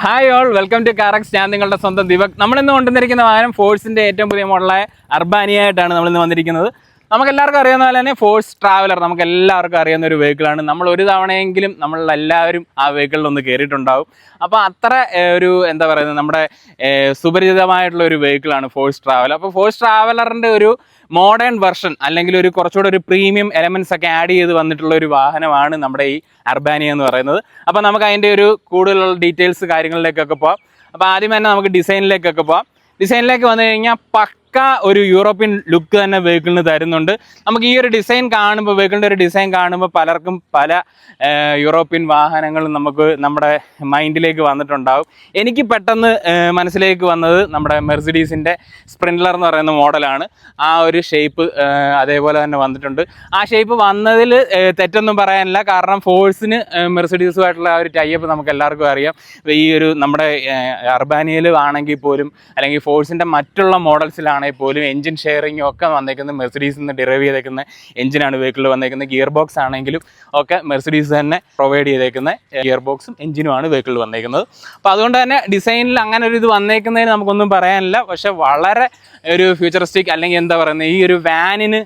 Hi all welcome to Carax ഞാൻ നിങ്ങളുടെ സ്വന്തം ദീപക്. നമ്മളിന്ന് കൊണ്ടുവന്നിരിക്കുന്ന വാഹനം ഫോഴ്സിന്റെ ഏറ്റവും പുതിയ മോഡലായ അർബാനിയായിട്ടാണ് നമ്മളിന്ന് വന്നിരിക്കുന്നത്. നമുക്ക് എല്ലാവർക്കും അറിയാവുന്ന പോലെ തന്നെ ഫോഴ്സ് ട്രാവലർ നമുക്ക് എല്ലാവർക്കും അറിയാവുന്ന ഒരു വെഹിക്കിളാണ് നമ്മൾ ഒരു തവണയെങ്കിലും നമ്മൾ എല്ലാവരും ആ വെഹിക്കിളിൽ ഒന്ന് കയറിയിട്ടുണ്ടാവും അപ്പോൾ അത്ര ഒരു എന്താ പറയുന്നത് നമ്മുടെ സുപരിചിതമായിട്ടുള്ള ഒരു വെഹിക്കിളാണ് ഫോഴ്സ് ട്രാവലർ അപ്പോൾ ഫോഴ്സ് ട്രാവലറിന്റെ ഒരു മോഡേൺ വെർഷൻ അല്ലെങ്കിൽ ഒരു കുറച്ചുകൂടെ ഒരു പ്രീമിയം എലമെന്റ്സ് ഒക്കെ ആഡ് ചെയ്ത് വന്നിട്ടുള്ള ഒരു വാഹനമാണ് നമ്മുടെ ഈ അർബാനിയ എന്ന് പറയുന്നത്. അപ്പോൾ നമുക്ക് അതിന്റെ ഒരു കൂടുതലുള്ള ഡീറ്റെയിൽസ് കാര്യങ്ങളിലേക്കൊക്കെ പോവാം. അപ്പോൾ ആദ്യം തന്നെ നമുക്ക് ഡിസൈനിലേക്കൊക്കെ പോവാം. ഡിസൈനിലേക്ക് വന്നു കഴിഞ്ഞാൽ ഒരു യൂറോപ്യൻ ലുക്ക് തന്നെ വെഹിക്കിളിന് തരുന്നുണ്ട്. നമുക്ക് ഈ ഒരു ഡിസൈൻ കാണുമ്പോൾ വെഹിക്കിളിന്റെ ഒരു ഡിസൈൻ കാണുമ്പോൾ പലർക്കും പല യൂറോപ്യൻ വാഹനങ്ങളും നമുക്ക് നമ്മുടെ മൈൻഡിലേക്ക് വന്നിട്ടുണ്ടാവും. എനിക്ക് പെട്ടെന്ന് മനസ്സിലേക്ക് വന്നത് നമ്മുടെ മെർസിഡീസിന്റെ സ്പ്രിൻലർ എന്ന് പറയുന്ന മോഡലാണ്. ആ ഒരു ഷേപ്പ് അതേപോലെ തന്നെ വന്നിട്ടുണ്ട്. ആ ഷേപ്പ് വന്നതിൽ തെറ്റൊന്നും പറയാനില്ല. കാരണം ഫോഴ്സിന് മെർസിഡീസുമായിട്ടുള്ള ആ ഒരു ടൈപ്പ് നമുക്ക് എല്ലാവർക്കും അറിയാം. ഈ ഒരു നമ്മുടെ അർബാനിയയിലും ആണെങ്കിൽ പോലും അല്ലെങ്കിൽ ഫോഴ്സിന്റെ മറ്റുള്ള മോഡൽസിലാണെങ്കിൽ പോലും എഞ്ചിൻ ഷെയറിങ്ങും ഒക്കെ വന്നേക്കുന്നത് മെർസിഡീസിൽ നിന്ന് ഡിറൈവ് ചെയ്തേക്കുന്ന എഞ്ചിനാണ് വെഹിക്കിളിൽ വന്നേക്കുന്നത്. ഗിയർ ബോക്സ് ആണെങ്കിലും ഒക്കെ മെർസിഡീസ് തന്നെ പ്രൊവൈഡ് ചെയ്തേക്കുന്ന ഗിയർ ബോക്സും എഞ്ചിനുമാണ് വെഹിക്കിളിൽ വന്നേക്കുന്നത്. അപ്പോൾ അതുകൊണ്ട് തന്നെ ഡിസൈനിൽ അങ്ങനെ ഒരു ഇത് വന്നേക്കുന്നതിന് നമുക്കൊന്നും പറയാനില്ല. പക്ഷെ വളരെ ഒരു ഫ്യൂച്ചറിസ്റ്റിക് അല്ലെങ്കിൽ എന്താ പറയുന്നത് ഈ ഒരു വാനിന്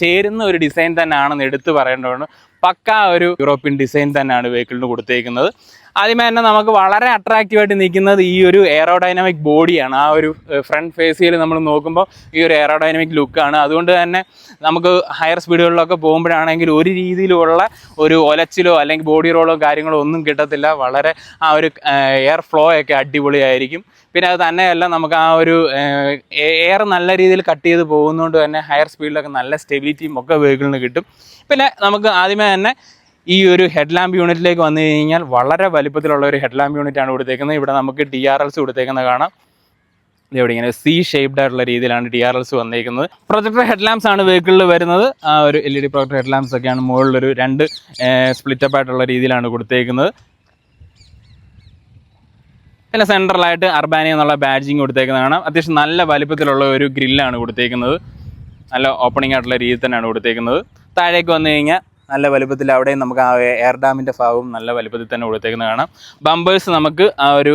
ചേരുന്ന ഒരു ഡിസൈൻ തന്നെയാണെന്ന് എടുത്തു പറയേണ്ടതാണ് പക്ക ഒരു യൂറോപ്യൻ ഡിസൈൻ തന്നെയാണ് വെഹിക്കിളിന് കൊടുത്തേക്കുന്നത്. ആദ്യമേ തന്നെ നമുക്ക് വളരെ അട്രാക്റ്റീവ് ആയിട്ട് നിൽക്കുന്നത് ഈ ഒരു എയറോഡൈനാമിക് ബോഡിയാണ് ആ ഒരു ഫ്രണ്ട് ഫേസിൽ നമ്മൾ നോക്കുമ്പോൾ ഈ ഒരു എയറോഡൈനാമിക് ലുക്കാണ് അതുകൊണ്ട് തന്നെ നമുക്ക് ഹയർ സ്പീഡുകളിലൊക്കെ പോകുമ്പോഴാണെങ്കിൽ ഒരു രീതിയിലുള്ള ഒരു ഒലച്ചിലോ അല്ലെങ്കിൽ ബോഡി റോളോ കാര്യങ്ങളോ ഒന്നും കിട്ടത്തില്ല. വളരെ ആ ഒരു എയർ ഫ്ലോ ഒക്കെ അടിപൊളിയായിരിക്കും. പിന്നെ അത് തന്നെയല്ല നമുക്ക് ആ ഒരു എയർ നല്ല രീതിയിൽ കട്ട് ചെയ്ത് പോകുന്നതുകൊണ്ട് തന്നെ ഹയർ സ്പീഡിലൊക്കെ നല്ല സ്റ്റെബിലിറ്റിയും ഒക്കെ വെഹിക്കിളിന് കിട്ടും. പിന്നെ നമുക്ക് ആദ്യമേ തന്നെ ഈ ഒരു ഹെഡ് ലാമ്പ് യൂണിറ്റിലേക്ക് വന്നു കഴിഞ്ഞാൽ വളരെ വലുപ്പത്തിലുള്ള ഒരു ഹെഡ് ലാമ്പ് യൂണിറ്റ് ആണ് കൊടുത്തേക്കുന്നത്. ഇവിടെ നമുക്ക് ഡി ആർ എൽസ് കൊടുത്തേക്കുന്നത് കാണാം. ഇവിടെ ഇങ്ങനെ സി ഷേപ്ഡ് ആയിട്ടുള്ള രീതിയിലാണ് ഡി ആർ എൽസ് വന്നിരിക്കുന്നത് പ്രൊജക്ടർ ഹെഡ് ലാംപ്സ് ആണ് വെഹിക്കിളിൽ വരുന്നത്. ആ ഒരു L E D projector head lamps ഒക്കെയാണ് മുകളിലൊരു രണ്ട് സ്പ്ലിറ്റപ്പ് ആയിട്ടുള്ള രീതിയിലാണ് കൊടുത്തേക്കുന്നത്. പിന്നെ സെൻട്രലായിട്ട് അർബാനി എന്നുള്ള ബാഡ്ജിങ് കൊടുത്തേക്കുന്നത് കാണാം. അത്യാവശ്യം നല്ല വലിപ്പത്തിലുള്ള ഒരു ഗ്രില്ലാണ് കൊടുത്തേക്കുന്നത്. നല്ല ഓപ്പണിംഗ് ആയിട്ടുള്ള രീതിയിൽ തന്നെയാണ് കൊടുത്തേക്കുന്നത്. താഴേക്ക് വന്നു കഴിഞ്ഞാൽ നല്ല വലുപ്പത്തിൽ അവിടെയും നമുക്ക് ആ എയർ ഡാമിന്റെ ഭാഗവും നല്ല വലുപ്പത്തിൽ തന്നെ കൊടുത്തേക്കുന്നത് കാണാം. ബമ്പേഴ്സ് നമുക്ക് ആ ഒരു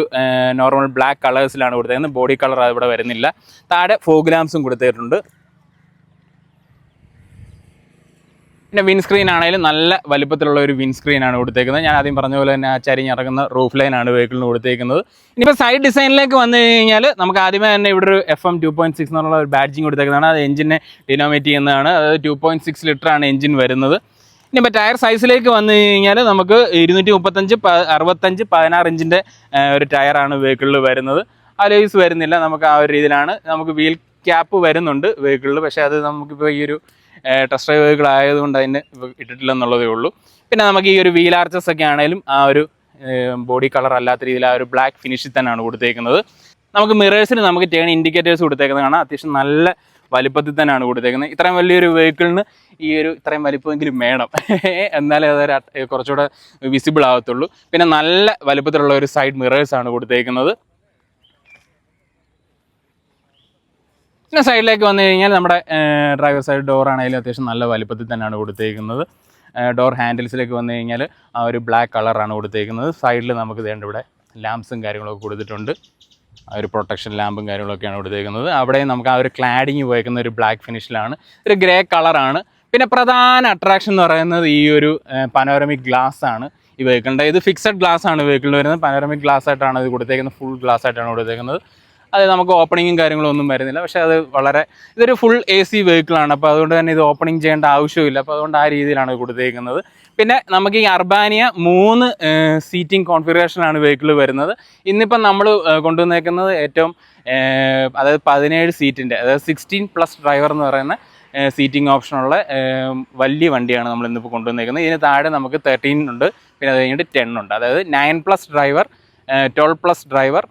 നോർമൽ ബ്ലാക്ക് കളേഴ്സിലാണ് കൊടുത്തേക്കുന്നത്. ബോഡി കളർ അവിടെ വരുന്നില്ല. താഴെ ഫോഗ്രാംസും കൊടുത്തിട്ടുണ്ട്. പിന്നെ വിൻസ്ക്രീൻ ആണെങ്കിലും നല്ല വലുപ്പത്തിലുള്ള ഒരു വിൻസ്ക്രീൻ ആണ് കൊടുത്തേക്കുന്നത്. ഞാൻ ആദ്യം പറഞ്ഞ പോലെ തന്നെ ആ ചരിഞ്ഞിറങ്ങുന്ന റൂഫ് ലൈൻ ആണ് വെഹിക്കിളിന് കൊടുത്തേക്കുന്നത്. ഇനിയിപ്പോൾ സൈഡ് ഡിസൈനിലേക്ക് വന്നു കഴിഞ്ഞാൽ നമുക്ക് ആദ്യമേ തന്നെ ഇവിടെ ഒരു F M two point six എന്നുള്ള ഒരു ബാഡ്ജിങ് കൊടുത്തേക്കുന്നതാണ്. അത് എഞ്ചിനെ ഡിനോമേറ്റ് ചെയ്യുന്നതാണ്. അതായത് ടു പോയിന്റ് സിക്സ് ലിറ്റർ ആണ് എഞ്ചിൻ വരുന്നത്. ഇനിയിപ്പോൾ ടയർ സൈസിലേക്ക് വന്നു കഴിഞ്ഞാൽ നമുക്ക് ഇരുന്നൂറ്റി മുപ്പത്തഞ്ച് അറുപത്തഞ്ച് പതിനാറ് ഇഞ്ചിന്റെ ഒരു ടയറാണ് വെഹിക്കിളിൽ വരുന്നത്. അലോയ്സ് വരുന്നില്ല. നമുക്ക് ആ ഒരു രീതിയിലാണ്. നമുക്ക് വീൽ ക്യാപ്പ് വരുന്നുണ്ട് വെഹിക്കിളിൽ പക്ഷേ അത് നമുക്കിപ്പോൾ ഈ ഒരു ടെസ്റ്റ് ഡ്രൈവ് വെഹിക്കിൾ ആയതുകൊണ്ട് അതിന് ഇട്ടിട്ടില്ല എന്നുള്ളതേ ഉള്ളൂ. പിന്നെ നമുക്ക് ഈ ഒരു വീൽ ആർച്ചസ് ഒക്കെ ആണെങ്കിലും ആ ഒരു ബോഡി കളർ അല്ലാത്ത രീതിയിൽ ആ ഒരു ബ്ലാക്ക് ഫിനിഷിൽ തന്നെയാണ് കൊടുത്തേക്കുന്നത്. നമുക്ക് മിറേഴ്സിന് നമുക്ക് ടേൺ ഇൻഡിക്കേറ്റേഴ്സ് കൊടുത്തേക്കുന്നത് കാണാം. അത്യാവശ്യം നല്ല വലിപ്പത്തിൽ തന്നെയാണ് കൊടുത്തേക്കുന്നത്. ഇത്രയും വലിയൊരു വെഹിക്കിളിന് ഈ ഒരു ഇത്രയും വലിപ്പമെങ്കിലും വേണം. എന്നാലേ അതൊരു കുറച്ചുകൂടെ വിസിബിൾ ആകത്തുള്ളൂ പിന്നെ നല്ല വലിപ്പത്തിലുള്ള ഒരു സൈഡ് മിറേഴ്സ് ആണ് കൊടുത്തേക്കുന്നത്. പിന്നെ സൈഡിലേക്ക് വന്നു കഴിഞ്ഞാൽ നമ്മുടെ ഡ്രൈവർ സൈഡ് ഡോർ ആണെങ്കിലും അത്യാവശ്യം നല്ല വലിപ്പത്തിൽ തന്നെയാണ് കൊടുത്തേക്കുന്നത് ഡോർ ഹാൻഡിൽസിലേക്ക് വന്നു കഴിഞ്ഞാൽ ആ ഒരു ബ്ലാക്ക് കളറാണ് കൊടുത്തേക്കുന്നത്. സൈഡിൽ നമുക്ക് വേണ്ട ഇവിടെ ലാംപ്സും കാര്യങ്ങളൊക്കെ കൊടുത്തിട്ടുണ്ട്. ഒരു പ്രൊട്ടക്ഷൻ ലാമ്പും കാര്യങ്ങളൊക്കെയാണ് കൊടുത്തേക്കുന്നത് അവിടെ നമുക്ക് ആ ഒരു ക്ലാഡിങ് ഉപയോഗിക്കുന്ന ഒരു ബ്ലാക്ക് ഫിനിഷിലാണ് ഒരു ഗ്രേ കളറാണ് പിന്നെ പ്രധാന അട്രാക്ഷൻ എന്ന് പറയുന്നത് ഈ ഒരു പനോരമിക് ഗ്ലാസ് ആണ് ഈ വെഹിക്കിളിന്റെ ഇത് ഫിക്സഡ് ഗ്ലാസ് ആണ് വെഹിക്കിളിൽ വരുന്നത്. പനോരമിക് ഗ്ലാസ് ആയിട്ടാണ് ഇത് കൊടുത്തേക്കുന്നത്. ഫുൾ ഗ്ലാസ് ആയിട്ടാണ് കൊടുത്തേക്കുന്നത്. അത് നമുക്ക് ഓപ്പണിങ്ങും കാര്യങ്ങളും ഒന്നും വരുന്നില്ല. പക്ഷേ അത് വളരെ ഇതൊരു ഫുൾ എ സി വെഹിക്കിളാണ് അപ്പോൾ അതുകൊണ്ട് തന്നെ ഇത് ഓപ്പണിങ് ചെയ്യേണ്ട ആവശ്യമില്ല അപ്പോൾ അതുകൊണ്ട് ആ രീതിയിലാണ് കൊടുത്തേക്കുന്നത്. പിന്നെ നമുക്ക് ഈ അർബാനിയ മൂന്ന് സീറ്റിംഗ് കോൺഫിഗറേഷനാണ് വെഹിക്കിൾ വരുന്നത്. ഇന്നിപ്പം നമ്മൾ കൊണ്ടുവന്നേക്കുന്നത് ഏറ്റവും അതായത് പതിനേഴ് സീറ്റിന്റെ അതായത് സിക്സ്റ്റീൻ പ്ലസ് ഡ്രൈവർ എന്ന് പറയുന്ന സീറ്റിംഗ് ഓപ്ഷനുള്ള വലിയ വണ്ടിയാണ് നമ്മൾ ഇന്നിപ്പോൾ കൊണ്ടുവന്നേക്കുന്നത്. ഇതിന് താഴെ നമുക്ക് തേർട്ടീൻ ഉണ്ട്. പിന്നെ അത് കഴിഞ്ഞിട്ട് ടെൻ ഉണ്ട്. അതായത് nine plus driver twelve plus driver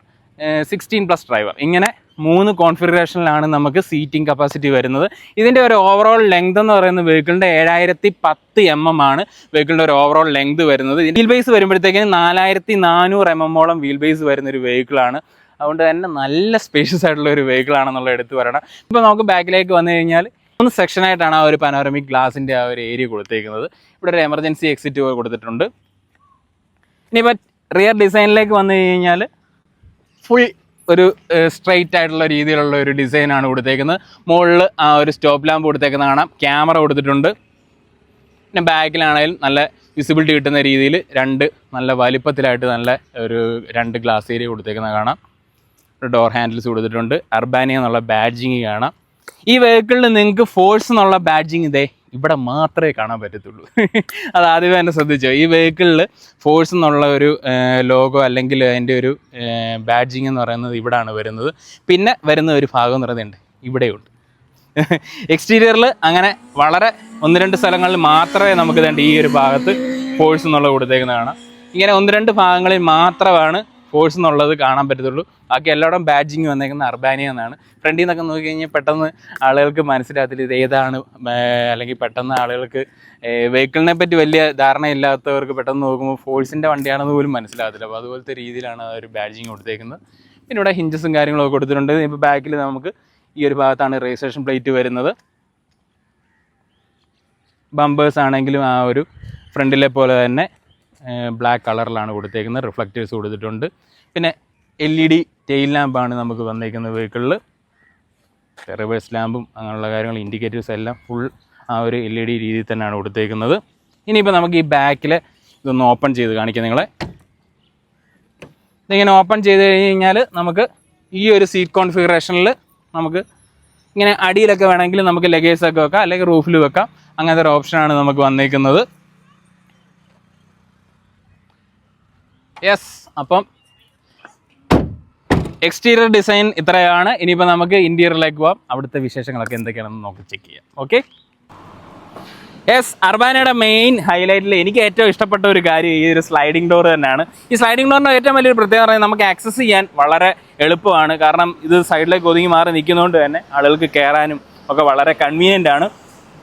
sixteen plus driver ഇങ്ങനെ മൂന്ന് കോൺഫിഗറേഷനിലാണ് നമുക്ക് സീറ്റിംഗ് കപ്പാസിറ്റി വരുന്നത്. ഇതിന്റെ ഒരു ഓവറോൾ ലെങ്ത് എന്ന് പറയുന്നത് വെഹിക്കിളിന്റെ ഏഴായിരത്തി പത്ത് എം എം ആണ് വെഹിക്കിളിന്റെ ഒരു ഓവറോൾ ലെങ്ത് വരുന്നത്. വീൽ ബേസ് വരുമ്പോഴത്തേക്കിന് നാലായിരത്തി നാനൂറ് എം എമ്മോളം വീൽ ബേസ് വരുന്ന ഒരു വെഹിക്കിളാണ് അതുകൊണ്ട് തന്നെ നല്ല സ്പേഷ്യസ് ആയിട്ടുള്ള ഒരു വെഹിക്കിളാണെന്നുള്ള എടുത്ത് പറയണം. ഇപ്പോൾ നമുക്ക് ബാക്കിലേക്ക് വന്നു കഴിഞ്ഞാൽ മൂന്ന് സെക്ഷനായിട്ടാണ് ആ ഒരു പനോറമിക് ഗ്ലാസിന്റെ ആ ഒരു ഏരിയ കൊടുത്തേക്കുന്നത്. ഇവിടെ ഒരു എമർജൻസി എക്സിറ്റ് കൊടുത്തിട്ടുണ്ട്. ഇനിയിപ്പോൾ റിയർ ഡിസൈനിലേക്ക് വന്നു കഴിഞ്ഞാൽ ഫുൾ ഒരു സ്ട്രെയിറ്റ് ആയിട്ടുള്ള രീതിയിലുള്ള ഒരു ഡിസൈനാണ് കൊടുത്തേക്കുന്നത്. മുകളിൽ ആ ഒരു സ്റ്റോപ്പ് ലാമ്പ് കൊടുത്തേക്കുന്നത് കാണാം. ക്യാമറ കൊടുത്തിട്ടുണ്ട്. പിന്നെ ബാക്കിലാണെങ്കിലും നല്ല വിസിബിലിറ്റി കിട്ടുന്ന രീതിയിൽ രണ്ട് നല്ല വലിപ്പത്തിലായിട്ട് നല്ല ഒരു രണ്ട് ഗ്ലാസ് ഏരിയ കൊടുത്തേക്കുന്നത് കാണാം. ഡോർ ഹാൻഡിൽസ് കൊടുത്തിട്ടുണ്ട്. അർബാനിയ എന്നുള്ള ബാഡ്ജിങ് കാണാം. ഈ വെഹിക്കിളിൽ നിങ്ങൾക്ക് ഫോഴ്സ് എന്നുള്ള ബാഡ്ജിങ് ഇതേ. ഇവിടെ മാത്രമേ കാണാൻ പറ്റത്തുള്ളൂ. അത് ആദ്യമേ തന്നെ ശ്രദ്ധിച്ചോ? ഈ വെഹിക്കിളിൽ ഫോഴ്സ് എന്നുള്ള ഒരു ലോഗോ അല്ലെങ്കിൽ അതിന്റെ ഒരു ബാഡ്ജിങ് എന്ന് പറയുന്നത് ഇവിടാണ് വരുന്നത്. പിന്നെ വരുന്ന ഒരു ഭാഗം എന്ന് പറയുന്നുണ്ട് ഇവിടെയുണ്ട്. എക്സ്റ്റീരിയറിൽ അങ്ങനെ വളരെ ഒന്ന് രണ്ട് സ്ഥലങ്ങളിൽ മാത്രമേ നമുക്ക് ഈ ഒരു ഭാഗത്ത് ഫോഴ്സ് എന്നുള്ള കൊടുത്തേക്കുന്നത് കാണാം ഇങ്ങനെ ഒന്ന് രണ്ട് ഭാഗങ്ങളിൽ മാത്രമാണ് ഫോഴ്സ് എന്നുള്ളത് കാണാൻ പറ്റത്തുള്ളൂ. ബാക്കി എല്ലായിടം ബാഡ്ജിങ് വന്നേക്കുന്ന അർബാനിയ എന്നാണ്. ഫ്രണ്ടിൽ നിന്നൊക്കെ നോക്കി കഴിഞ്ഞാൽ പെട്ടെന്ന് ആളുകൾക്ക് മനസ്സിലാകത്തില്ല ഇത് ഏതാണ് അല്ലെങ്കിൽ പെട്ടെന്ന് ആളുകൾക്ക് വെഹിക്കിളിനെ പറ്റി വലിയ ധാരണ ഇല്ലാത്തവർക്ക് പെട്ടെന്ന് നോക്കുമ്പോൾ ഫോഴ്സിന്റെ വണ്ടിയാണെന്ന് പോലും മനസ്സിലാകത്തില്ല. അപ്പോൾ അതുപോലത്തെ രീതിയിലാണ് ആ ഒരു ബാഡ്ജിങ് കൊടുത്തേക്കുന്നത്. പിന്നെ ഇവിടെ ഹിഞ്ചസും കാര്യങ്ങളൊക്കെ കൊടുത്തിട്ടുണ്ട്. ഇപ്പോൾ ബാക്കിൽ നമുക്ക് ഈ ഒരു ഭാഗത്താണ് രജിസ്ട്രേഷൻ പ്ലേറ്റ് വരുന്നത്. ബമ്പേഴ്സ് ആണെങ്കിലും ആ ഒരു ഫ്രണ്ടിലെ പോലെ തന്നെ ബ്ലാക്ക് കളറിലാണ് കൊടുത്തേക്കുന്നത്. റിഫ്ലക്റ്റേഴ്സ് കൊടുത്തിട്ടുണ്ട്. പിന്നെ എൽ ഇ ഡി ടെയിൽ ലാമ്പാണ് നമുക്ക് വന്നേക്കുന്നത് വെഹിക്കിളിൽ റിവേഴ്സ് ലാമ്പും അങ്ങനെയുള്ള കാര്യങ്ങൾ ഇൻഡിക്കേറ്റേഴ്സ് എല്ലാം ഫുൾ ആ ഒരു എൽ ഇ ഡി രീതിയിൽ തന്നെയാണ് കൊടുത്തേക്കുന്നത്. ഇനിയിപ്പോൾ നമുക്ക് ഈ ബാക്കിൽ ഇതൊന്ന് ഓപ്പൺ ചെയ്ത് കാണിക്കാം നിങ്ങളെ. ഇതിങ്ങനെ ഓപ്പൺ ചെയ്ത് കഴിഞ്ഞ് കഴിഞ്ഞാൽ നമുക്ക് ഈ ഒരു സീറ്റ് കോൺഫിഗറേഷനിൽ നമുക്ക് ഇങ്ങനെ അടിയിലൊക്കെ വേണമെങ്കിൽ നമുക്ക് ലഗേജ് ഒക്കെ വെക്കാം അല്ലെങ്കിൽ റൂഫിൽ വെക്കാം. അങ്ങനത്തെ ഒരു ഓപ്ഷനാണ് നമുക്ക് വന്നേക്കുന്നത്. യെസ് അപ്പം എക്സ്റ്റീരിയർ ഡിസൈൻ ഇത്രയാണ്. ഇനിയിപ്പോൾ നമുക്ക് ഇന്റീരിയറിലേക്ക് പോവാം. അവിടുത്തെ വിശേഷങ്ങളൊക്കെ എന്തൊക്കെയാണെന്ന് നോക്കി ചെക്ക് ചെയ്യാം. ഓക്കെ യെസ് അർബാനയുടെ മെയിൻ ഹൈലൈറ്റിൽ എനിക്ക് ഏറ്റവും ഇഷ്ടപ്പെട്ട ഒരു കാര്യം ഈ ഒരു സ്ലൈഡിംഗ് ഡോർ തന്നെയാണ്. ഈ സ്ലൈഡിംഗ് ഡോറിന്റെ ഏറ്റവും വലിയൊരു പ്രത്യേകത പറയുന്നത് നമുക്ക് ആക്സസ് ചെയ്യാൻ വളരെ എളുപ്പമാണ്. കാരണം ഇത് സൈഡിലേക്ക് ഒതുങ്ങി മാറി നിൽക്കുന്നതുകൊണ്ട് തന്നെ ആളുകൾക്ക് കയറാനും ഒക്കെ വളരെ കൺവീനിയന്റ് ആണ്.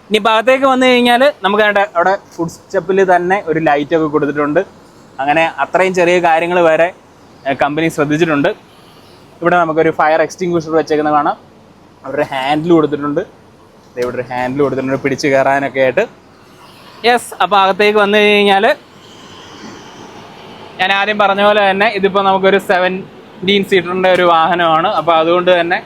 ഇനി ഭാഗത്തേക്ക് വന്നു കഴിഞ്ഞാൽ നമുക്ക് അവിടെ ഫുഡ് സ്റ്റെപ്പിൽ തന്നെ ഒരു ലൈറ്റൊക്കെ കൊടുത്തിട്ടുണ്ട്. അങ്ങനെ അത്രയും ചെറിയ കാര്യങ്ങൾ വരെ കമ്പനി ശ്രദ്ധിച്ചിട്ടുണ്ട്. ഇവിടെ നമുക്കൊരു ഫയർ എക്സ്റ്റിങ്ക്വിഷർ വെച്ചേക്കുന്ന കാണാം. അവിടെ ഹാൻഡിൽ കൊടുത്തിട്ടുണ്ട്. ഇവിടെ ഒരു ഹാൻഡിൽ കൊടുത്തിട്ടുണ്ട്. പിടിച്ച് കയറാനൊക്കെ ആയിട്ട്. യെസ് അപ്പോൾ അകത്തേക്ക് വന്നു കഴിഞ്ഞാൽ ഞാൻ ആദ്യം പറഞ്ഞ പോലെ തന്നെ ഇതിപ്പോൾ നമുക്കൊരു സെവന്റീൻ സീറ്ററിന്റെ ഒരു വാഹനമാണ്. അപ്പോൾ അതുകൊണ്ട് തന്നെ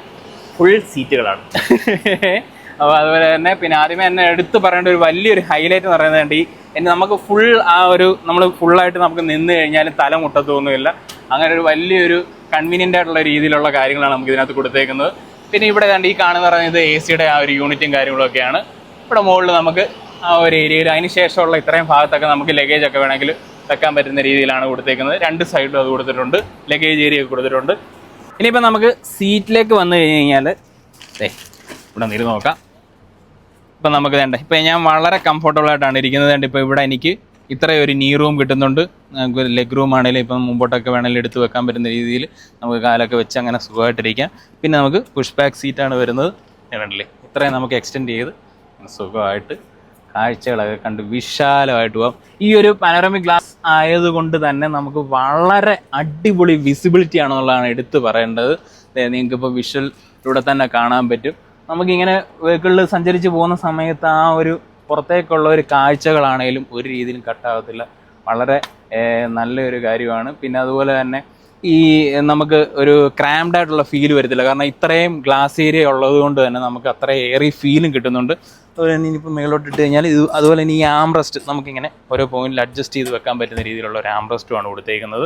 ഫുൾ സീറ്റുകളാണ് അപ്പോൾ അതുപോലെ തന്നെ പിന്നെ ആദ്യമേ എന്നെ എടുത്ത് പറയേണ്ട ഒരു വലിയൊരു ഹൈലൈറ്റ് എന്ന് പറയുന്നത് ഈ എന്നെ നമുക്ക് ഫുൾ ആ ഒരു നമ്മൾ ഫുള്ളായിട്ട് നമുക്ക് നിന്ന് കഴിഞ്ഞാൽ തല മുട്ടത്തൊന്നുമില്ല അങ്ങനെ ഒരു വലിയൊരു കൺവീനിയന്റ് ആയിട്ടുള്ള രീതിയിലുള്ള കാര്യങ്ങളാണ് നമുക്ക് ഇതിനകത്ത് കൊടുത്തേക്കുന്നത്. പിന്നെ ഇവിടെ കണ്ട് ഈ കാണുന്ന പറയുന്നത് എ സിയുടെ ആ ഒരു യൂണിറ്റും കാര്യങ്ങളൊക്കെയാണ്. ഇവിടെ മുകളിൽ നമുക്ക് ആ ഒരു ഏരിയയിൽ അതിന് ശേഷമുള്ള ഇത്രയും ഭാഗത്തൊക്കെ നമുക്ക് ലഗേജ് ഒക്കെ വേണമെങ്കിൽ വെക്കാൻ പറ്റുന്ന രീതിയിലാണ് കൊടുത്തേക്കുന്നത്. രണ്ട് സൈഡിലും അത് കൊടുത്തിട്ടുണ്ട്. ലഗേജ് ഏരിയ ഒക്കെ കൊടുത്തിട്ടുണ്ട്. ഇനിയിപ്പോൾ നമുക്ക് സീറ്റിലേക്ക് വന്നു കഴിഞ്ഞ് കഴിഞ്ഞാൽ ഇവിടെ നിന്ന് നോക്കാം. ഇപ്പം നമുക്ക് വേണ്ട. ഇപ്പം ഞാൻ വളരെ കംഫർട്ടബിൾ ആയിട്ടാണ് ഇരിക്കുന്നത്. വേണ്ട ഇപ്പോൾ ഇവിടെ എനിക്ക് ഇത്രയും ഒരു നീ റൂം കിട്ടുന്നുണ്ട്. നമുക്ക് ലെഗ് റൂം ആണെങ്കിലും ഇപ്പം മുമ്പോട്ടൊക്കെ വേണമെങ്കിലും എടുത്ത് വെക്കാൻ പറ്റുന്ന രീതിയിൽ നമുക്ക് കാലൊക്കെ വെച്ച് അങ്ങനെ സുഖമായിട്ടിരിക്കാം. പിന്നെ നമുക്ക് പുഷ് ബാക്ക് സീറ്റാണ് വരുന്നത്. കണ്ടില്ലേ? ഇത്രയും നമുക്ക് എക്സ്റ്റെൻഡ് ചെയ്ത് സുഖമായിട്ട് കാഴ്ചകളൊക്കെ കണ്ട് വിശാലമായിട്ട് പോകാം ഈ ഒരു പാനോറമിക് ഗ്ലാസ് ആയതുകൊണ്ട് തന്നെ നമുക്ക് വളരെ അടിപൊളി വിസിബിലിറ്റി ആണെന്നുള്ളതാണ് എടുത്തു പറയേണ്ടത്. നിങ്ങൾക്ക് ഇപ്പോൾ വിഷ്വലിലൂടെ തന്നെ കാണാൻ പറ്റും. നമുക്കിങ്ങനെ വെഹിക്കിളിൽ സഞ്ചരിച്ച് പോകുന്ന സമയത്ത് ആ ഒരു പുറത്തേക്കുള്ള ഒരു കാഴ്ചകളാണേലും ഒരു രീതിയിലും കട്ടാകത്തില്ല വളരെ നല്ലൊരു കാര്യമാണ്. പിന്നെ അതുപോലെ തന്നെ ഈ നമുക്ക് ഒരു ക്രാംഡ് ആയിട്ടുള്ള ഫീൽ വരത്തില്ല. കാരണം ഇത്രയും ഗ്ലാസ് ഏരിയ ഉള്ളത് കൊണ്ട് തന്നെ നമുക്ക് അത്ര ഏറി ഫീലും കിട്ടുന്നുണ്ട്. അതുപോലെ തന്നെ ഇനിയിപ്പോൾ മേലോട്ട് ഇട്ട് കഴിഞ്ഞാൽ ഇത് അതുപോലെ തന്നെ ഈ ആംറസ്റ്റ് നമുക്കിങ്ങനെ ഓരോ പോയിന്റിൽ അഡ്ജസ്റ്റ് ചെയ്ത് വെക്കാൻ പറ്റുന്ന രീതിയിലുള്ള ഒരു ആംറസ്റ്റുമാണ് കൊടുത്തേക്കുന്നത്.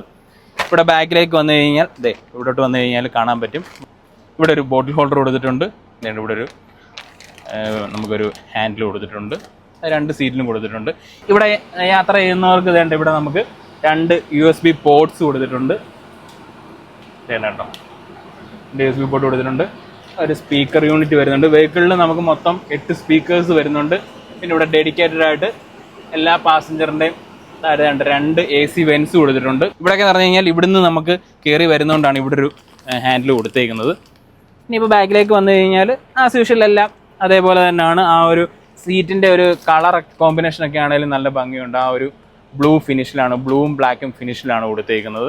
ഇവിടെ ബാക്കിലേക്ക് വന്നു കഴിഞ്ഞാൽ ദേ ഇവിടോട്ട് വന്നു കഴിഞ്ഞാൽ കാണാൻ പറ്റും. ഇവിടെ ഒരു ബോട്ടിൽ ഹോൾഡർ കൊടുത്തിട്ടുണ്ട്. ദേ ഇവിടെ ഒരു നമുക്കൊരു ഹാൻഡിൽ കൊടുത്തിട്ടുണ്ട്. രണ്ട് സീറ്റിലും കൊടുത്തിട്ടുണ്ട്. ഇവിടെ യാത്ര ചെയ്യുന്നവർക്ക് വേണ്ട ഇവിടെ നമുക്ക് രണ്ട് യു എസ് ബി പോർട്സ് കൊടുത്തിട്ടുണ്ട്. കേട്ടോ. യു എസ് ബി പോർട്ട് കൊടുത്തിട്ടുണ്ട്. ഒരു സ്പീക്കർ യൂണിറ്റ് വരുന്നുണ്ട്. വെഹിക്കിളിൽ നമുക്ക് മൊത്തം എട്ട് സ്പീക്കേഴ്സ് വരുന്നുണ്ട്. പിന്നെ ഇവിടെ ഡെഡിക്കേറ്റഡ് ആയിട്ട് എല്ലാ പാസഞ്ചറിന്റെയും രണ്ട് രണ്ട് എ സി വെൻസ് കൊടുത്തിട്ടുണ്ട്. ഇവിടെയൊക്കെ പറഞ്ഞു കഴിഞ്ഞാൽ ഇവിടുന്ന് നമുക്ക് കയറി വരുന്നതുകൊണ്ടാണ് ഇവിടെ ഒരു ഹാൻഡിൽ കൊടുത്തേക്കുന്നത്. ഇനിയിപ്പോൾ ബാക്കിലേക്ക് വന്നു കഴിഞ്ഞാൽ ആസ് യൂഷ്വൽ എല്ലാം അതേപോലെ തന്നെയാണ്. ആ ഒരു സീറ്റിന്റെ ഒരു കളർ കോമ്പിനേഷൻ ഒക്കെ ആണെങ്കിലും നല്ല ഭംഗിയുണ്ട്. ആ ഒരു ബ്ലൂ ഫിനിഷിലാണ് ബ്ലൂവും ബ്ലാക്കും ഫിനിഷിലാണ് കൊടുത്തേക്കുന്നത്.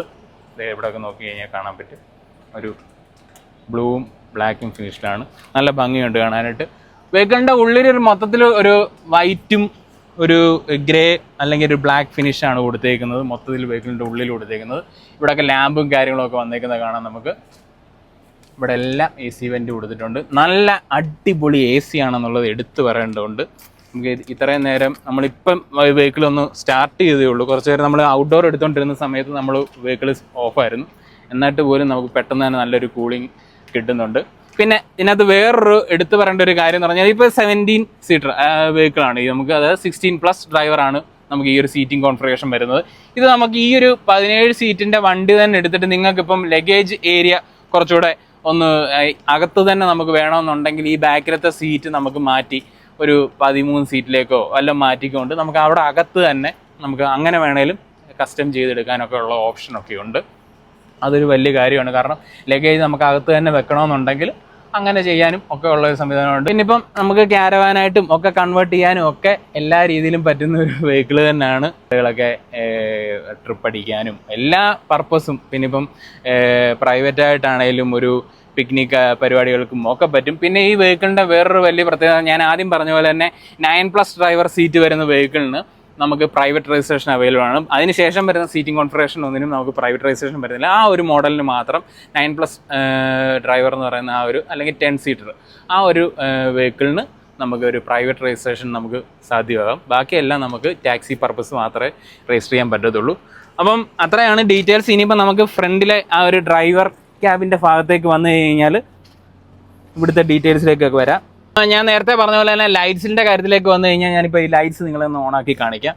ഇവിടെയൊക്കെ നോക്കി കഴിഞ്ഞാൽ കാണാൻ പറ്റും. ഒരു ബ്ലൂവും ബ്ലാക്കും ഫിനിഷിലാണ് നല്ല ഭംഗിയുണ്ട് കാണാനായിട്ട്. വെഹിക്കിളിന്റെ ഉള്ളിൽ ഒരു മൊത്തത്തിൽ ഒരു വൈറ്റും ഒരു ഗ്രേ അല്ലെങ്കിൽ ഒരു ബ്ലാക്ക് ഫിനിഷാണ് കൊടുത്തേക്കുന്നത്. മൊത്തത്തിൽ വെഹിക്കിളിന്റെ ഉള്ളിൽ കൊടുത്തേക്കുന്നത്. ഇവിടെയൊക്കെ ലാമ്പും കാര്യങ്ങളൊക്കെ വന്നേക്കുന്നത് കാണാം നമുക്ക്. ഇവിടെ എല്ലാം എ സി വെന്റ് കൊടുത്തിട്ടുണ്ട്. നല്ല അടിപൊളി എ സി ആണെന്നുള്ളത് എടുത്തു പറയേണ്ടതുണ്ട്. നമുക്ക് ഇത് ഇത്രയും നേരം നമ്മളിപ്പം വെഹിക്കിൾ ഒന്ന് സ്റ്റാർട്ട് ചെയ്തേ ഉള്ളൂ. കുറച്ച് നേരം നമ്മൾ ഔട്ട്ഡോർ എടുത്തുകൊണ്ടിരുന്ന സമയത്ത് നമ്മൾ വെഹിക്കിൾ ഓഫായിരുന്നു എന്നിട്ട് പോലും നമുക്ക് പെട്ടെന്ന് തന്നെ നല്ലൊരു കൂളിംഗ് കിട്ടുന്നുണ്ട്. പിന്നെ ഇതിനകത്ത് വേറൊരു എടുത്തു പറയേണ്ട ഒരു കാര്യം എന്ന് പറഞ്ഞാൽ ഇപ്പോൾ സെവന്റീൻ സീറ്റർ വെഹിക്കിളാണ് നമുക്ക് അതായത് സിക്സ്റ്റീൻ പ്ലസ് ഡ്രൈവറാണ് നമുക്ക് ഈ ഒരു സീറ്റിംഗ് കോൺഫിഗറേഷൻ വരുന്നത്. ഇത് നമുക്ക് ഈ ഒരു പതിനേഴ് സീറ്റിന്റെ വണ്ടി തന്നെ എടുത്തിട്ട് നിങ്ങൾക്കിപ്പം ലഗേജ് ഏരിയ കുറച്ചുകൂടെ ഒന്ന് അകത്ത് തന്നെ നമുക്ക് വേണമെന്നുണ്ടെങ്കിൽ ഈ ബാക്കിലത്തെ സീറ്റ് നമുക്ക് മാറ്റി ഒരു പതിമൂന്ന് സീറ്റിലേക്കോ വല്ലതും മാറ്റിക്കൊണ്ട് നമുക്ക് അവിടെ അകത്ത് തന്നെ നമുക്ക് അങ്ങനെ വേണേലും കസ്റ്റം ചെയ്തെടുക്കാനൊക്കെ ഉള്ള ഓപ്ഷനൊക്കെ ഉണ്ട്. അതൊരു വലിയ കാര്യമാണ്. കാരണം ലഗേജ് നമുക്ക് അകത്ത് തന്നെ വെക്കണമെന്നുണ്ടെങ്കിൽ അങ്ങനെ ചെയ്യാനും ഒക്കെ ഉള്ള ഒരു സംവിധാനമുണ്ട്. പിന്നെ ഇപ്പം നമുക്ക് ക്യാരവാനായിട്ടും ഒക്കെ കൺവേർട്ട് ചെയ്യാനും ഒക്കെ എല്ലാ രീതിയിലും പറ്റുന്ന ഒരു വെഹിക്കിൾ തന്നെയാണ്. കുട്ടികളൊക്കെ ട്രിപ്പ് അടിക്കാനും എല്ലാ പർപ്പസും പിന്നെ ഇപ്പം പ്രൈവറ്റ് ആയിട്ടാണേലും ഒരു പിക്നിക് പരിപാടികൾക്കും ഒക്കെ പറ്റും. പിന്നെ ഈ വെഹിക്കിളിന്റെ വേറൊരു വലിയ പ്രത്യേകത ഞാൻ ആദ്യം പറഞ്ഞ പോലെ തന്നെ നയൻ പ്ലസ് ഡ്രൈവർ സീറ്റ് വരുന്ന വെഹിക്കിളിന് നമുക്ക് പ്രൈവറ്റ് രജിസ്ട്രേഷൻ അവൈലബിൾ ആണ്. അതിനുശേഷം വരുന്ന സീറ്റിംഗ് കോൺഫിഗറേഷൻ ഒന്നിനും നമുക്ക് പ്രൈവറ്റ് രജിസ്ട്രേഷൻ വരുന്നില്ല ആ ഒരു മോഡലിന് മാത്രം നയൻ പ്ലസ് ഡ്രൈവർ എന്ന് പറയുന്ന ആ ഒരു അല്ലെങ്കിൽ ടെൻ സീറ്റർ ആ ഒരു വെഹിക്കിളിന് നമുക്ക് ഒരു പ്രൈവറ്റ് രജിസ്ട്രേഷൻ നമുക്ക് സാധ്യമാകാം. ബാക്കിയെല്ലാം നമുക്ക് ടാക്സി പർപ്പസ് മാത്രമേ രജിസ്റ്റർ ചെയ്യാൻ പറ്റത്തുള്ളൂ. അപ്പം അത്രയാണ് ഡീറ്റെയിൽസ് ഇനിയിപ്പോൾ നമുക്ക് ഫ്രണ്ടിലെ ആ ഒരു ഡ്രൈവർ ക്യാബിന്റെ ഭാഗത്തേക്ക് വന്നു കഴിഞ്ഞാൽ ഇവിടുത്തെ ഡീറ്റെയിൽസിലേക്കൊക്കെ വരാം. ഞാൻ നേരത്തെ പറഞ്ഞ പോലെ തന്നെ ലൈറ്റ്സിന്റെ കാര്യത്തിലേക്ക് വന്നു കഴിഞ്ഞാൽ ഞാനിപ്പോൾ ഈ ലൈറ്റ്സ് നിങ്ങളൊന്ന് ഓണാക്കി കാണിക്കാം.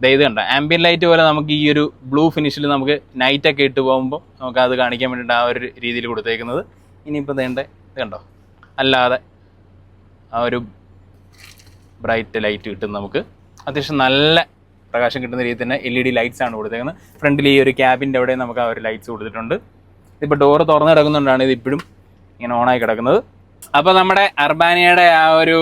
ഇത് കണ്ട? ആംബിയൻ ലൈറ്റ് പോലെ നമുക്ക് ഈ ഒരു ബ്ലൂ ഫിനിഷിൽ നമുക്ക് നൈറ്റൊക്കെ ഇട്ട് പോകുമ്പോൾ നമുക്ക് അത് കാണിക്കാൻ വേണ്ടിയിട്ട് ആ ഒരു രീതിയിൽ കൊടുത്തേക്കുന്നത്. ഇനിയിപ്പോൾ വേണ്ട ഇത് കണ്ടോ? അല്ലാതെ ആ ഒരു ബ്രൈറ്റ് ലൈറ്റ് കിട്ടും നമുക്ക് അത്യാവശ്യം നല്ല പ്രകാശം കിട്ടുന്ന രീതിയിൽ തന്നെ എൽ ഇ ഡി ലൈറ്റ്സ് ആണ് കൊടുത്തേക്കുന്നത്. ഫ്രണ്ടിൽ ഈ ഒരു ക്യാബിന്റെ അവിടെ നമുക്ക് ആ ഒരു ലൈറ്റ്സ് കൊടുത്തിട്ടുണ്ട്. ഇപ്പോൾ ഡോറ് തുറന്നു കിടക്കുന്നുണ്ടാണ് ഇത് ഇപ്പോഴും ഇങ്ങനെ ഓണായി കിടക്കുന്നത്. അപ്പോൾ നമ്മുടെ അർബാനിയയുടെ ആ ഒരു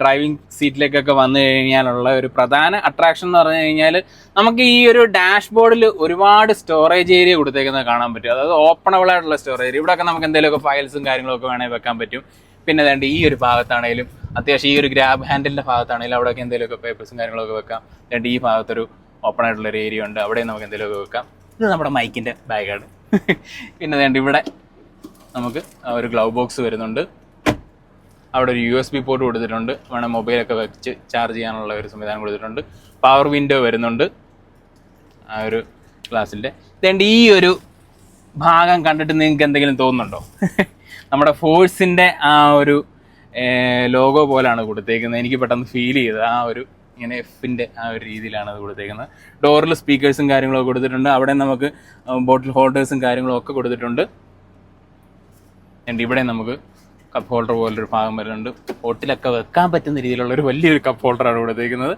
ഡ്രൈവിംഗ് സീറ്റിലേക്കൊക്കെ വന്നു കഴിഞ്ഞാലുള്ള ഒരു പ്രധാന അട്രാക്ഷൻ എന്ന് പറഞ്ഞു കഴിഞ്ഞാൽ നമുക്ക് ഈ ഒരു ഡാഷ്ബോർഡിൽ ഒരുപാട് സ്റ്റോറേജ് ഏരിയ കൊടുത്തേക്കുന്നത് കാണാൻ പറ്റും. അതായത് ഓപ്പണബിൾ ആയിട്ടുള്ള സ്റ്റോറേജ് ഏരിയ ഇവിടെയൊക്കെ നമുക്ക് എന്തെങ്കിലുമൊക്കെ ഫയൽസും കാര്യങ്ങളൊക്കെ വേണമെങ്കിൽ വെക്കാൻ പറ്റും. പിന്നെ വേണ്ട ഈ ഒരു ഭാഗത്താണെങ്കിലും അത്യാവശ്യം ഈ ഒരു ഗ്രാബ് ഹാൻഡിലിന്റെ ഭാഗത്താണെങ്കിലും അവിടെയൊക്കെ എന്തെങ്കിലുമൊക്കെ പേപ്പേഴ്സും കാര്യങ്ങളൊക്കെ വെക്കാം. രണ്ട് ഈ ഭാഗത്തൊരു ഓപ്പൺ ആയിട്ടുള്ള ഒരു ഏരിയ ഉണ്ട്. അവിടെ നമുക്ക് എന്തെങ്കിലുമൊക്കെ വെക്കാം. ഇത് നമ്മുടെ മൈക്കിന്റെ ബാഗാണ് പിന്നെ വേണ്ട ഇവിടെ നമുക്ക് ഒരു ഗ്ലൗ ബോക്സ് വരുന്നുണ്ട്. അവിടെ ഒരു യു എസ് ബി പോർട്ട് കൊടുത്തിട്ടുണ്ട്. വേണം മൊബൈലൊക്കെ വെച്ച് ചാർജ് ചെയ്യാനുള്ള ഒരു സംവിധാനം കൊടുത്തിട്ടുണ്ട്. പവർ വിൻഡോ വരുന്നുണ്ട്. ആ ഒരു ഗ്ലാസിന്റെ ഇതേണ്ട ഈ ഒരു ഭാഗം കണ്ടിട്ട് നിങ്ങൾക്ക് എന്തെങ്കിലും തോന്നുന്നുണ്ടോ? നമ്മുടെ ഫോഴ്സിന്റെ ആ ഒരു ലോഗോ പോലാണ് കൊടുത്തേക്കുന്നത്. എനിക്ക് പെട്ടെന്ന് ഫീൽ ചെയ്തത് ആ ഒരു ഇങ്ങനെ എഫിന്റെ ആ ഒരു രീതിയിലാണ് അത് കൊടുത്തേക്കുന്നത്. ഡോറിൽ സ്പീക്കേഴ്സും കാര്യങ്ങളൊക്കെ കൊടുത്തിട്ടുണ്ട്. അവിടെ നമുക്ക് ബോട്ടിൽ ഹോൾഡേഴ്സും കാര്യങ്ങളും ഒക്കെ കൊടുത്തിട്ടുണ്ട്. ഇവിടെ നമുക്ക് കപ്പ് ഹോൾഡർ പോലൊരു ഭാഗം വരുന്നുണ്ട്. ബോട്ടിലൊക്കെ വെക്കാൻ പറ്റുന്ന രീതിയിലുള്ള ഒരു വലിയൊരു കപ്പ് ഹോൾഡറാണ് കൊടുത്തേക്കുന്നത്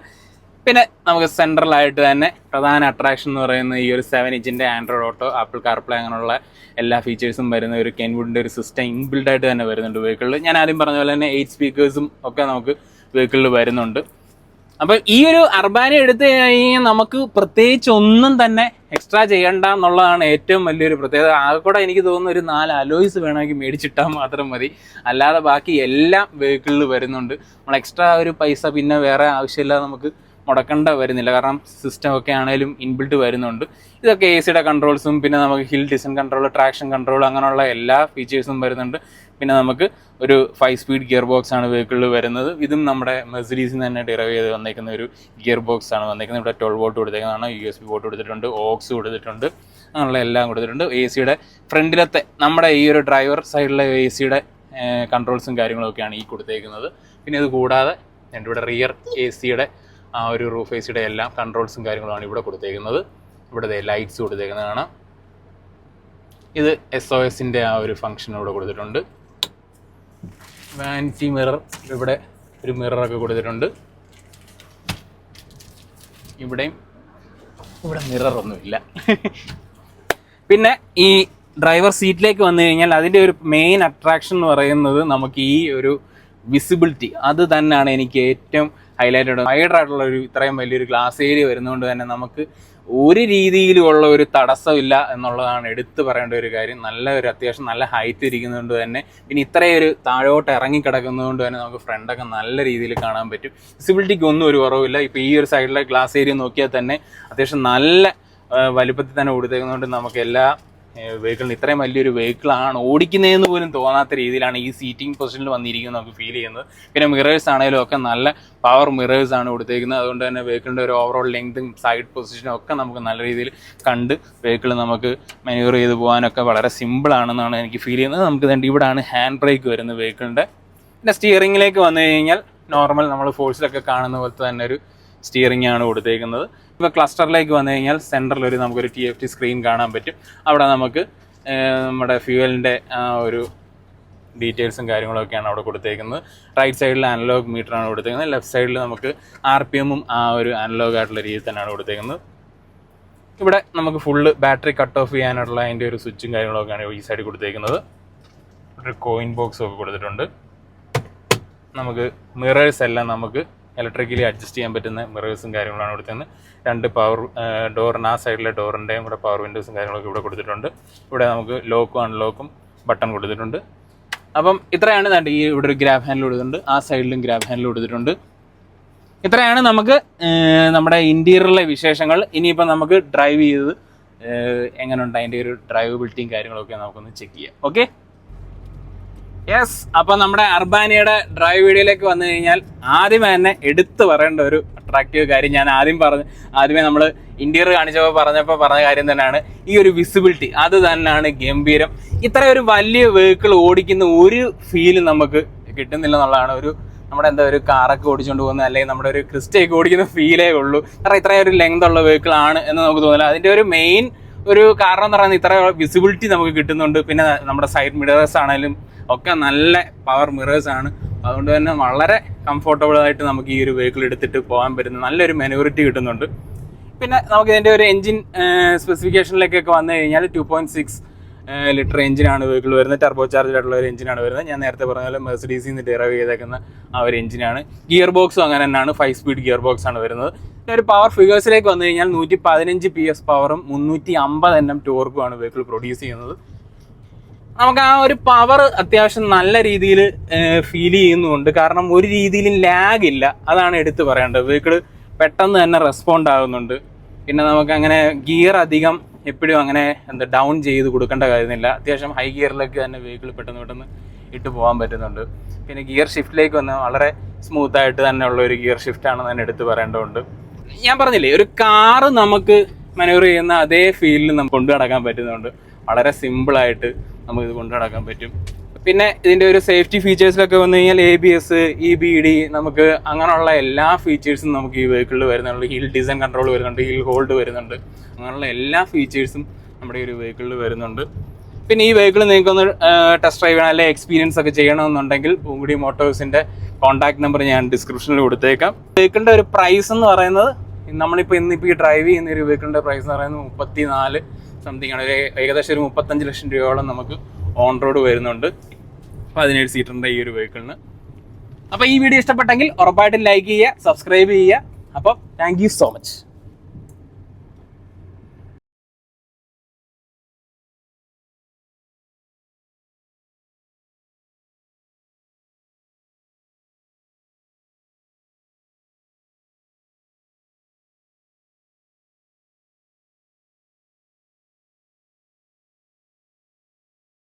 പിന്നെ നമുക്ക് സെൻട്രലായിട്ട് തന്നെ പ്രധാന അട്രാക്ഷൻ എന്ന് പറയുന്ന ഈ ഒരു സെവൻ ഇഞ്ചിന്റെ ആൻഡ്രോയിഡ് ഓട്ടോ ആപ്പിൾ കാർപ്ലേ അങ്ങനെയുള്ള എല്ലാ ഫീച്ചേഴ്സും വരുന്ന ഒരു കെൻവുഡിന്റെ ഒരു സിസ്റ്റം ഇൻബിൽഡായിട്ട് തന്നെ വരുന്നുണ്ട് വെഹിക്കിളിൽ ഞാൻ ആദ്യം പറഞ്ഞ പോലെ തന്നെ എയ്റ്റ് സ്പീക്കേഴ്സും ഒക്കെ നമുക്ക് വെഹിക്കിളിൽ വരുന്നുണ്ട്. അപ്പോൾ ഈ ഒരു അർബാന എടുത്തു കഴിഞ്ഞാൽ നമുക്ക് പ്രത്യേകിച്ച് ഒന്നും തന്നെ എക്സ്ട്രാ ചെയ്യണ്ട എന്നുള്ളതാണ് ഏറ്റവും വലിയൊരു പ്രത്യേകത. ആകെ കൂടെ എനിക്ക് തോന്നുന്ന ഒരു നാല് അലോയ്സ് വേണമെങ്കിൽ മേടിച്ചിട്ടാൽ മാത്രം മതി. അല്ലാതെ ബാക്കി എല്ലാം വെഹിക്കിളിൽ വരുന്നുണ്ട്. നമ്മൾ എക്സ്ട്രാ ഒരു പൈസ പിന്നെ വേറെ ആവശ്യമില്ലാതെ നമുക്ക് മുടക്കേണ്ട വരുന്നില്ല. കാരണം സിസ്റ്റം ഒക്കെ ആണെങ്കിലും ഇൻബിൽട്ട് വരുന്നുണ്ട്. ഇതൊക്കെ എ സിയുടെ കൺട്രോൾസും പിന്നെ നമുക്ക് hill design control traction control അങ്ങനെയുള്ള എല്ലാ ഫീച്ചേഴ്സും വരുന്നുണ്ട്. പിന്നെ നമുക്ക് ഒരു ഫൈവ് സ്പീഡ് ഗിയർ ബോക്സ് ആണ് വെഹിക്കിളിൽ വരുന്നത്. ഇതും നമ്മുടെ മെഴ്സഡീസിൽ തന്നെ ഡിറൈവ് ചെയ്ത് വന്നേക്കുന്ന ഒരു ഗിയർ ബോക്സ് ആണ് വന്നേക്കുന്നത്. ഇവിടെ ട്വൽവ് വോട്ട് കൊടുത്തേക്കുന്നതാണ്. യു എസ് ബി വോട്ട് കൊടുത്തിട്ടുണ്ട്. ഓക്സ് കൊടുത്തിട്ടുണ്ട്. അങ്ങനെയുള്ള എല്ലാം കൊടുത്തിട്ടുണ്ട്. എ സിയുടെ ഫ്രണ്ടിലത്തെ നമ്മുടെ ഈ ഒരു ഡ്രൈവർ സൈഡിലെ എ സിയുടെ കൺട്രോൾസും കാര്യങ്ങളൊക്കെയാണ് ഈ കൊടുത്തേക്കുന്നത്. പിന്നെ ഇത് കൂടാതെ എന്റെ ഇവിടെ റിയർ എ സിയുടെ ആ ഒരു റൂഫ് എ സിയുടെ എല്ലാം കൺട്രോൾസും കാര്യങ്ങളുമാണ് ഇവിടെ കൊടുത്തേക്കുന്നത്. ഇവിടെ ലൈറ്റ്സ് കൊടുത്തേക്കുന്നത് കാണാം ഇത് എസ് ഒ എസിന്റെ ആ ഒരു ഫംഗ്ഷൻ ഇവിടെ കൊടുത്തിട്ടുണ്ട്. വാനിറ്റി മിറർ ഇവിടെ ഒരു മിററൊക്കെ കൊടുത്തിട്ടുണ്ട്. ഇവിടെയും ഇവിടെ മിററൊന്നുമില്ല പിന്നെ ഈ ഡ്രൈവർ സീറ്റിലേക്ക് വന്നു കഴിഞ്ഞാൽ അതിന്റെ ഒരു മെയിൻ അട്രാക്ഷൻ എന്ന് പറയുന്നത് നമുക്ക് ഈ ഒരു വിസിബിലിറ്റി അത് തന്നെയാണ് എനിക്ക് ഏറ്റവും ഹൈലൈറ്റഡ് വൈഡ് ആയിട്ടുള്ള ഒരു ഇത്രയും വലിയൊരു ഗ്ലാസ് ഏരിയ വരുന്നതുകൊണ്ട് തന്നെ നമുക്ക് ഒരു രീതിയിലുമുള്ള ഒരു തടസ്സമില്ല എന്നുള്ളതാണ് എടുത്തു പറയേണ്ട ഒരു കാര്യം. നല്ല ഒരു അത്യാവശ്യം നല്ല ഹൈറ്റ് ഇരിക്കുന്നതുകൊണ്ട് തന്നെ പിന്നെ ഇത്രയും ഒരു താഴോട്ട് ഇറങ്ങി കിടക്കുന്നതുകൊണ്ട് തന്നെ നമുക്ക് ഫ്രണ്ടൊക്കെ നല്ല രീതിയിൽ കാണാൻ പറ്റും. വിസിബിലിറ്റിക്ക് ഒന്നും ഒരു കുറവില്ല ഇപ്പോൾ ഈ ഒരു സൈഡിലെ ഗ്ലാസ് ഏരിയ നോക്കിയാൽ തന്നെ അത്യാവശ്യം നല്ല വലുപ്പത്തിൽ തന്നെ കൊടുത്തേക്കുന്നതുകൊണ്ട് നമുക്ക് എല്ലാ വെഹിക്കിളിന് ഇത്രയും വലിയൊരു വെഹിക്കിളാണ് ഓടിക്കുന്നതെന്ന് പോലും തോന്നാത്ത രീതിയിലാണ് ഈ സീറ്റിംഗ് പൊസിഷനിൽ വന്നിരിക്കുന്നത് നമുക്ക് ഫീൽ ചെയ്യുന്നത്. പിന്നെ മിറേഴ്സ് ആണെങ്കിലും ഒക്കെ നല്ല പവർ മിറേഴ്സ് ആണ് കൊടുത്തേക്കുന്നത്. അതുകൊണ്ട് തന്നെ വെഹിക്കിളിന്റെ ഒരു ഓവറോൾ ലെങ്തും സൈഡ് പൊസിഷനും ഒക്കെ നമുക്ക് നല്ല രീതിയിൽ കണ്ട് വെഹിക്കിൾ നമുക്ക് മെനുവർ ചെയ്ത് പോകാനൊക്കെ വളരെ സിമ്പിൾ ആണെന്നാണ് എനിക്ക് ഫീൽ ചെയ്യുന്നത്. നമുക്ക് തന്നെ ഇവിടാണ് ഹാൻഡ് ബ്രേക്ക് വരുന്നത് വെഹിക്കിളിന്റെ പിന്നെ സ്റ്റിയറിങ്ങിലേക്ക് വന്നു കഴിഞ്ഞാൽ നോർമൽ നമ്മൾ ഫോഴ്സിലൊക്കെ കാണുന്ന പോലത്തെ തന്നെ ഒരു സ്റ്റിയറിംഗ് ആണ് കൊടുത്തേക്കുന്നത്. ഇപ്പോൾ ക്ലസ്റ്ററിലേക്ക് വന്നു കഴിഞ്ഞാൽ സെന്ററിൽ ഒരു നമുക്കൊരു ടി എഫ് ടി സ്ക്രീൻ കാണാൻ പറ്റും. അവിടെ നമുക്ക് നമ്മുടെ ഫ്യൂവലിന്റെ ഒരു ഡീറ്റെയിൽസും കാര്യങ്ങളൊക്കെയാണ് അവിടെ കൊടുത്തേക്കുന്നത്. റൈറ്റ് സൈഡിൽ അനലോഗ് മീറ്ററാണ് കൊടുത്തേക്കുന്നത്. ലെഫ്റ്റ് സൈഡിൽ നമുക്ക് ആർ പി എമ്മും ആ ഒരു അനലോഗ് ആയിട്ടുള്ള രീതിയിൽ തന്നെയാണ് കൊടുത്തേക്കുന്നത്. ഇവിടെ നമുക്ക് ഫുള്ള് ബാറ്ററി കട്ട് ഓഫ് ചെയ്യാനുള്ള അതിന്റെ ഒരു സ്വിച്ചും കാര്യങ്ങളൊക്കെയാണ് ഈ സൈഡിൽ കൊടുത്തേക്കുന്നത്. ഒരു കോയിൻ ബോക്സും ഒക്കെ കൊടുത്തിട്ടുണ്ട്. നമുക്ക് മിറേഴ്സ് എല്ലാം നമുക്ക് ഇലക്ട്രിക്കലി അഡ്ജസ്റ്റ് ചെയ്യാൻ പറ്റുന്ന മിറേഴ്സും കാര്യങ്ങളാണ് കൊടുത്തത് രണ്ട് പവർ ഡോറിന് ആ സൈഡിലെ ഡോറിന്റെയും കൂടെ പവർ വിൻഡോസും കാര്യങ്ങളൊക്കെ ഇവിടെ കൊടുത്തിട്ടുണ്ട്. ഇവിടെ നമുക്ക് ലോക്കും അൺലോക്കും ബട്ടൺ കൊടുത്തിട്ടുണ്ട്. അപ്പം ഇത്രയാണ് ദാണ്ട് ഈ ഇവിടെ ഒരു ഗ്രാബ് ഹാൻഡിൽ കൊടുത്തിട്ടുണ്ട്. ആ സൈഡിലും ഗ്രാബ് ഹാൻഡിൽ കൊടുത്തിട്ടുണ്ട്. ഇത്രയാണ് നമുക്ക് നമ്മുടെ ഇന്റീരിയറിലെ വിശേഷങ്ങൾ. ഇനിയിപ്പോൾ നമുക്ക് ഡ്രൈവ് ചെയ്ത് എങ്ങനെയുണ്ട് അതിന്റെ ഒരു ഡ്രൈവബിലിറ്റിയും കാര്യങ്ങളൊക്കെ നമുക്കൊന്ന് ചെക്ക് ചെയ്യാം. ഓക്കെ യെസ് അപ്പൊ നമ്മുടെ അർബാനിയുടെ ഡ്രൈവ് വീഡിയോയിലേക്ക് വന്നു കഴിഞ്ഞാൽ ആദ്യമേ തന്നെ എടുത്തു പറയേണ്ട ഒരു അട്രാക്റ്റീവ് കാര്യം ഞാൻ ആദ്യം പറഞ്ഞു ആദ്യമേ നമ്മൾ ഇന്റീരിയർ കാണിച്ചപ്പോൾ പറഞ്ഞപ്പോൾ പറഞ്ഞ കാര്യം തന്നെയാണ്. ഈ ഒരു വിസിബിലിറ്റി അത് തന്നെയാണ് ഗംഭീരം. ഇത്ര ഒരു വലിയ വെഹിക്കിൾ ഓടിക്കുന്ന ഒരു ഫീൽ നമുക്ക് കിട്ടുന്നില്ല എന്നുള്ളതാണ് ഒരു നമ്മുടെ എന്താ ഒരു കാറൊക്കെ ഓടിച്ചുകൊണ്ട് പോകുന്ന അല്ലെങ്കിൽ നമ്മുടെ ഒരു ക്രിസ്റ്റയൊക്കെ ഓടിക്കുന്ന ഫീലേ ഉള്ളൂ. കാരണം ഇത്രയും ഒരു ലെങ്ത് ഉള്ള വെഹിക്കിൾ ആണ് എന്ന് നമുക്ക് തോന്നില്ല അതിന്റെ ഒരു മെയിൻ ഒരു കാരണം എന്ന് പറയുന്നത് ഇത്ര വിസിബിലിറ്റി നമുക്ക് കിട്ടുന്നുണ്ട്. പിന്നെ നമ്മുടെ സൈഡ് മിറേഴ്സ് ആണെങ്കിലും ഒക്കെ നല്ല പവർ മിറേഴ്സ് ആണ്. അതുകൊണ്ട് തന്നെ വളരെ കംഫർട്ടബിൾ ആയിട്ട് നമുക്ക് ഈ ഒരു വെഹിക്കിൾ എടുത്തിട്ട് പോകാൻ പറ്റുന്ന നല്ലൊരു മെനൂറിറ്റി കിട്ടുന്നുണ്ട്. പിന്നെ നമുക്ക് ഇതിന്റെ ഒരു എഞ്ചിൻ സ്പെസിഫിക്കേഷനിലേക്കൊക്കെ വന്നു കഴിഞ്ഞാൽ ടു പോയിന്റ് സിക്സ് ലിറ്റർ എഞ്ചിനാണ് വെഹിക്കിൾ വരുന്നത്. ടർബോ ചാർജ് ആയിട്ടുള്ള ഒരു എഞ്ചിനാണ് വരുന്നത്. ഞാൻ നേരത്തെ പറഞ്ഞ പോലെ മെർസിഡീസിൽ നിന്ന് ഡെറൈവ് ചെയ്തേക്കുന്ന ആ ഒരു എഞ്ചിനാണ്. ഗിയർ ബോക്സും അങ്ങനെ തന്നെയാണ്. ഫൈവ് സ്പീഡ് ഗിയർ ബോക്സ് ആണ് വരുന്നത്. ഒരു പവർ ഫിഗേഴ്സിലേക്ക് വന്നു കഴിഞ്ഞാൽ നൂറ്റി പതിനഞ്ച് പി എസ് പവറും മുന്നൂറ്റി അമ്പത് എൻ എം ടോർക്കുമാണ് വെഹിക്കിൾ പ്രൊഡ്യൂസ് ചെയ്യുന്നത്. നമുക്ക് ആ ഒരു പവർ അത്യാവശ്യം നല്ല രീതിയിൽ ഫീൽ ചെയ്യുന്നുണ്ട്. കാരണം ഒരു രീതിയിലും ലാഗ് ഇല്ല. അതാണ് എടുത്തു പറയേണ്ടത്. വെഹിക്കിൾ പെട്ടെന്ന് തന്നെ റെസ്പോണ്ട് ആകുന്നുണ്ട്. പിന്നെ നമുക്ക് അങ്ങനെ ഗിയർ അധികം എപ്പോഴും അങ്ങനെ എന്താ ഡൗൺ ചെയ്ത് കൊടുക്കേണ്ട കാര്യമില്ല. അത്യാവശ്യം ഹൈ ഗിയറിലേക്ക് തന്നെ വെഹിക്കിൾ പെട്ടെന്ന് പെട്ടെന്ന് ഇട്ട് പോകാൻ പറ്റുന്നുണ്ട്. പിന്നെ ഗിയർ ഷിഫ്റ്റിലേക്ക് വന്ന് വളരെ സ്മൂത്ത് ആയിട്ട് തന്നെ ഉള്ള ഒരു ഗിയർ ഷിഫ്റ്റ് ആണെന്ന് തന്നെ എടുത്ത് പറയേണ്ടതുണ്ട്. ഞാൻ പറഞ്ഞില്ലേ ഒരു കാറ് നമുക്ക് മനൂർ ചെയ്യുന്ന അതേ ഫീലിൽ നമുക്ക് കൊണ്ടു നടക്കാൻ പറ്റുന്നുണ്ട്. വളരെ സിമ്പിളായിട്ട് നമുക്ക് ഇത് കൊണ്ടു നടക്കാൻ പറ്റും. പിന്നെ ഇതിന്റെ ഒരു സേഫ്റ്റി ഫീച്ചേഴ്സിലൊക്കെ വന്നു കഴിഞ്ഞാൽ A B S E B D നമുക്ക് അങ്ങനെയുള്ള എല്ലാ ഫീച്ചേഴ്സും നമുക്ക് ഈ വെഹിക്കിളിൽ വരുന്നുണ്ട്. ഹിൽ ഡിസൈൻ കൺട്രോൾ വരുന്നുണ്ട് ഹിൽ ഹോൾഡ് വരുന്നുണ്ട്. അങ്ങനെയുള്ള എല്ലാ ഫീച്ചേഴ്സും നമ്മുടെ ഈ ഒരു വെഹിക്കിളിൽ വരുന്നുണ്ട്. പിന്നെ ഈ വെഹിക്കിൾ നിങ്ങൾക്കൊന്ന് ടെസ്റ്റ് ഡ്രൈവ് ചെയ്യണം അല്ലെങ്കിൽ എക്സ്പീരിയൻസ് ഒക്കെ ചെയ്യണമെന്നുണ്ടെങ്കിൽ പൂങ്കുടി മോട്ടോഴ്സിന്റെ കോൺടാക്ട് നമ്പർ ഞാൻ ഡിസ്ക്രിപ്ഷനിൽ കൊടുത്തേക്കാം. വെഹിക്കിളിന്റെ ഒരു പ്രൈസ് എന്ന് പറയുന്നത് നമ്മളിപ്പോൾ ഇന്നിപ്പോൾ ഈ ഡ്രൈവ് ചെയ്യുന്ന ഒരു വെഹിക്കിളിന്റെ പ്രൈസ് എന്ന് പറയുന്നത് മുപ്പത്തി നാല് സംതിങ് ആണ്. ഒരു ഏകദേശം ഒരു മുപ്പത്തഞ്ച് ലക്ഷം രൂപയോളം നമുക്ക് ഓൺ റോഡ് വരുന്നുണ്ട്. പതിനേഴ് സീറ്ററിന്റെ ഈ ഒരു വെഹിക്കിളിന് അപ്പോൾ ഈ വീഡിയോ ഇഷ്ടപ്പെട്ടെങ്കിൽ ഉറപ്പായിട്ടും ലൈക്ക് ചെയ്യുക സബ്സ്ക്രൈബ് ചെയ്യുക. അപ്പോൾ താങ്ക് യു സോ മച്ച്